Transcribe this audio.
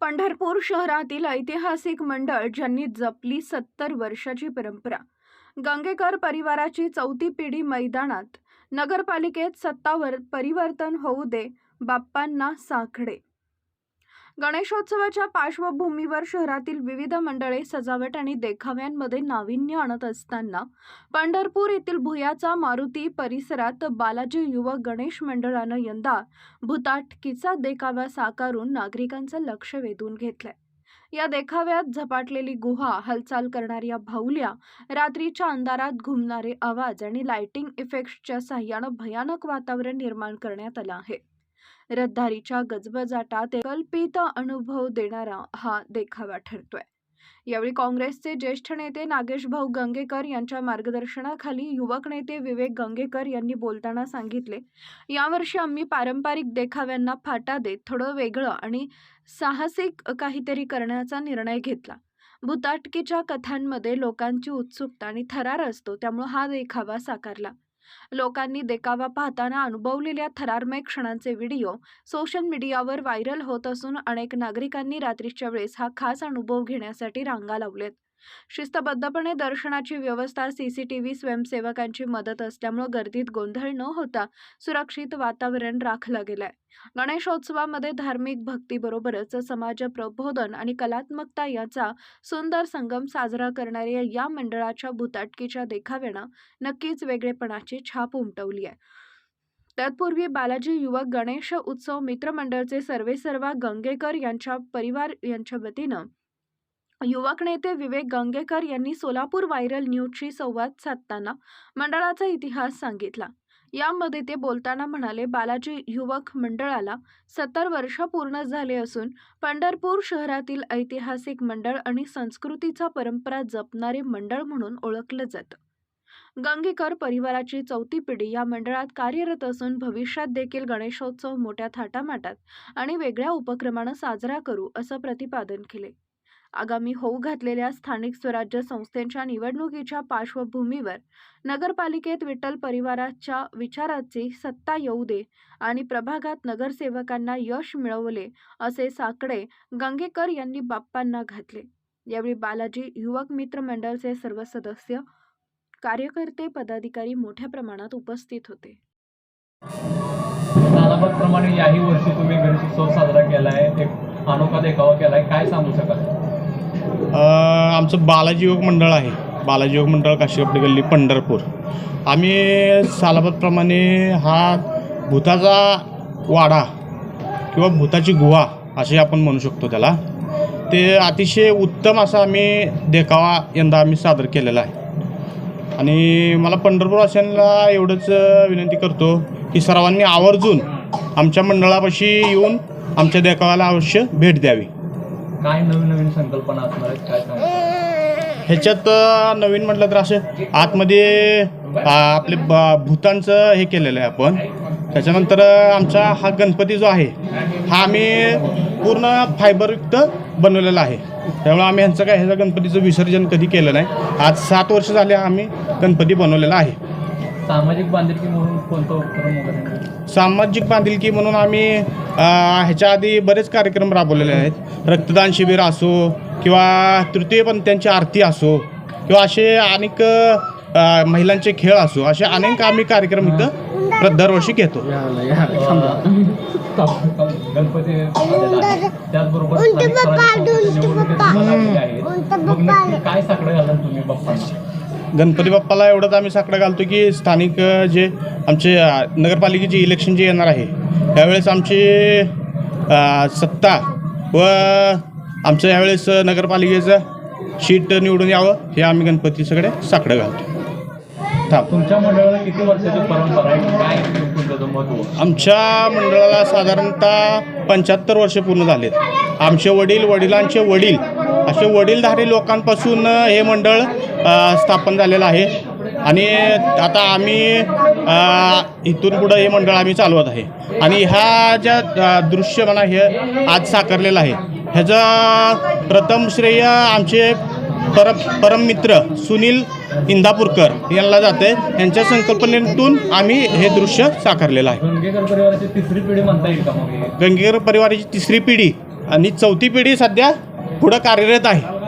पंढरपूर शहरातील ऐतिहासिक मंडळ ज्यांनी जपली सत्तर वर्षाची परंपरा. गंगेकर परिवाराची चौथी पिढी मैदानात. नगरपालिकेत सत्तावर परिवर्तन होऊ दे बाप्पांना साखडे. गणेशोत्सवाच्या पार्श्वभूमीवर शहरातील विविध मंडळे सजावट आणि देखाव्यांमध्ये नाविन्य आणत असताना पंढरपूर येथील भुयाचा मारुती परिसरात बालाजी युवक गणेश मंडळानं यंदा भूताटकीचा देखावा साकारून नागरिकांचं लक्ष वेधून घेतलंय. या देखाव्यात झपाटलेली गुहा हालचाल करणाऱ्या भाऊल्या रात्रीच्या अंधारात घुमणारे आवाज आणि लाइटिंग इफेक्ट्सच्या सहाय्यानं भयानक वातावरण निर्माण करण्यात आलं आहे. रहदारीच्या गजबजाटात कल्पित अनुभव देणारा हा देखावा ठरतोय. यावेळी काँग्रेसचे ज्येष्ठ नेते नागेश भाऊ गंगेकर यांच्या मार्गदर्शनाखाली युवक नेते विवेक गंगेकर यांनी बोलताना सांगितले यावर्षी आम्ही पारंपरिक देखाव्यांना फाटा देत थोडं वेगळं आणि साहसिक काहीतरी करण्याचा निर्णय घेतला. भूताटकीच्या कथांमध्ये लोकांची उत्सुकता आणि थरार असतो त्यामुळे हा देखावा साकारला. लोकांनी देखावा पाहताना अनुभवलेल्या थरारमय क्षणांचे व्हिडिओ सोशल मीडियावर व्हायरल होत असून अनेक नागरिकांनी रात्रीच्या वेळेस हा खास अनुभव घेण्यासाठी रांगा लावलेत. शिस्तबद्धपणे दर्शनाची व्यवस्था सीसीटीव्ही स्वयंसेवकांची मदत असल्यामुळे गर्दीत गोंधळ न होता सुरक्षित वातावरण राखलं गेलंय. गणेशोत्सवामध्ये धार्मिक भक्तीबरोबरच समाज प्रबोधन आणि कलात्मकता याचा सुंदर संगम साजरा करणाऱ्या या मंडळाच्या भूताटकीच्या देखाव्यानं नक्कीच वेगळेपणाची छाप उमटवली आहे. तत्पूर्वी बालाजी युवक गणेश उत्सव मित्रमंडळचे सर्वेसर्वा गंगेकर यांच्या परिवार यांच्या वतीनं युवक नेते विवेक गंगेकर यांनी सोलापूर व्हायरल न्यूजशी संवाद साधताना मंडळाचा इतिहास सांगितला. यामध्ये ते बोलताना म्हणाले बालाजी युवक मंडळाला सत्तर वर्ष पूर्ण झाले असून पंढरपूर शहरातील ऐतिहासिक मंडळ आणि संस्कृतीचा परंपरा जपणारे मंडळ म्हणून ओळखलं जातं. गंगेकर परिवाराची चौथी पिढी या मंडळात कार्यरत असून भविष्यात देखील गणेशोत्सव मोठ्या थाटामाटात आणि वेगळ्या उपक्रमानं साजरा करू असं प्रतिपादन केले. आगामी होऊ घातलेल्या स्थानिक स्वराज्य संस्थेच्या निवडणुकीच्या पार्श्वभूमीवर नगरपालिकेत विठ्ठल परिवाराच्या विचाराची सत्ता येऊ दे आणि प्रभागात नगरसेवकांना यश मिळवले असे साकडे गंगेकर यांनी बाप्पांना घातले. यावेळी बालाजी युवक मित्र मंडळचे सर्व सदस्य कार्यकर्ते पदाधिकारी मोठ्या प्रमाणात उपस्थित होते. प्रमाणे याही वर्षी तुम्ही गणेशोत्सव साजरा केलाय. एक अनोखा देखावा केलाय. काय सांगू शकाल? आमचं बालाजी योग मंडळ आहे. बालाजी योग मंडळ काशीकपडे गल्ली पंढरपूर. आम्ही सालाबादप्रमाणे हा भूताचा वाडा किंवा भूताची गुहा असे आपण म्हणू शकतो त्याला. ते अतिशय उत्तम असा आम्ही देखावा यंदा आम्ही सादर केलेला आहे. आणि मला पंढरपूरवासियांना एवढंच विनंती करतो की सर्वांनी आवर्जून आमच्या मंडळापाशी येऊन आमच्या देखावाला अवश्य भेट द्यावी. काय नवीन नवीन संकल्पना असणार आहेत? काय सांगू ह्याच्यात अ, नवीन म्हटलं तर असं आतमध्ये अ, आपले ब भूतांचं हे केलेलं आहे आपण. त्याच्यानंतर अ, आमचा हा गणपती जो आहे हा आम्ही पूर्ण फायबरयुक्त बनवलेला आहे. त्यामुळे आम्ही ह्यांचं काय ह्याचं गणपतीचं विसर्जन कधी केलं नाही. आज सात वर्ष झाले आम्ही गणपती बनवलेला आहे. सामाजिक बांधिलकी म्हणून कोणतं उपक्रम वगैरे सामाजिक बांधिलकी म्हणून आम्ही ह्याच्या आधी बरेच कार्यक्रम राबवलेले आहेत रक्तदान शिबिर असो किंवा तृतीयपंथीयांची आरती असो किंवा असे अनेक महिलांचे खेळ असो असे अनेक आम्ही कार्यक्रम इथं प्र- दरवर्षी घेतो गणपती. त्याचबरोबर काय साकडं घालाल तुम्ही बाप्पांना गणपती बाप्पाला एवढंच आम्ही साकडं घालतो की स्थानिक जे आमचे नगरपालिकेचे इलेक्शन जे येणार आहे त्यावेळेस आमची सत्ता व आमचं यावेळेस नगरपालिकेचं शीट निवडून यावं हे आम्ही गणपती सगळे साकडं घालतो तुमच्या मंडळाला किती वर्षाची परंपरा आहे? काय आमच्या मंडळाला साधारणतः पंच्याहत्तर वर्ष पूर्ण झालेत. आमचे वडील वडिलांचे वडील असे वडीलधारी लोकांपासून हे मंडळ स्थापन झालेलं आहे. आणि आता आम्ही इथून पुढं हे मंडळ आम्ही चालवत आहे. आणि ह्या ज्या दृश्य म्हणा हे आज साकारलेलं आहे. ह्याचं प्रथम श्रेय आमचे पर परममित्र सुनील इंदापूरकर यांना जाते. यांच्या संकल्पनेतून आम्ही हे दृश्य साकारलेलं आहे. गंगेकर परिवाराची तिसरी पिढी म्हणता येईल का मग हे? गंगेकर परिवाराची तिसरी पिढी आणि चौथी पिढी सध्या पुढं कार्यरत आहे.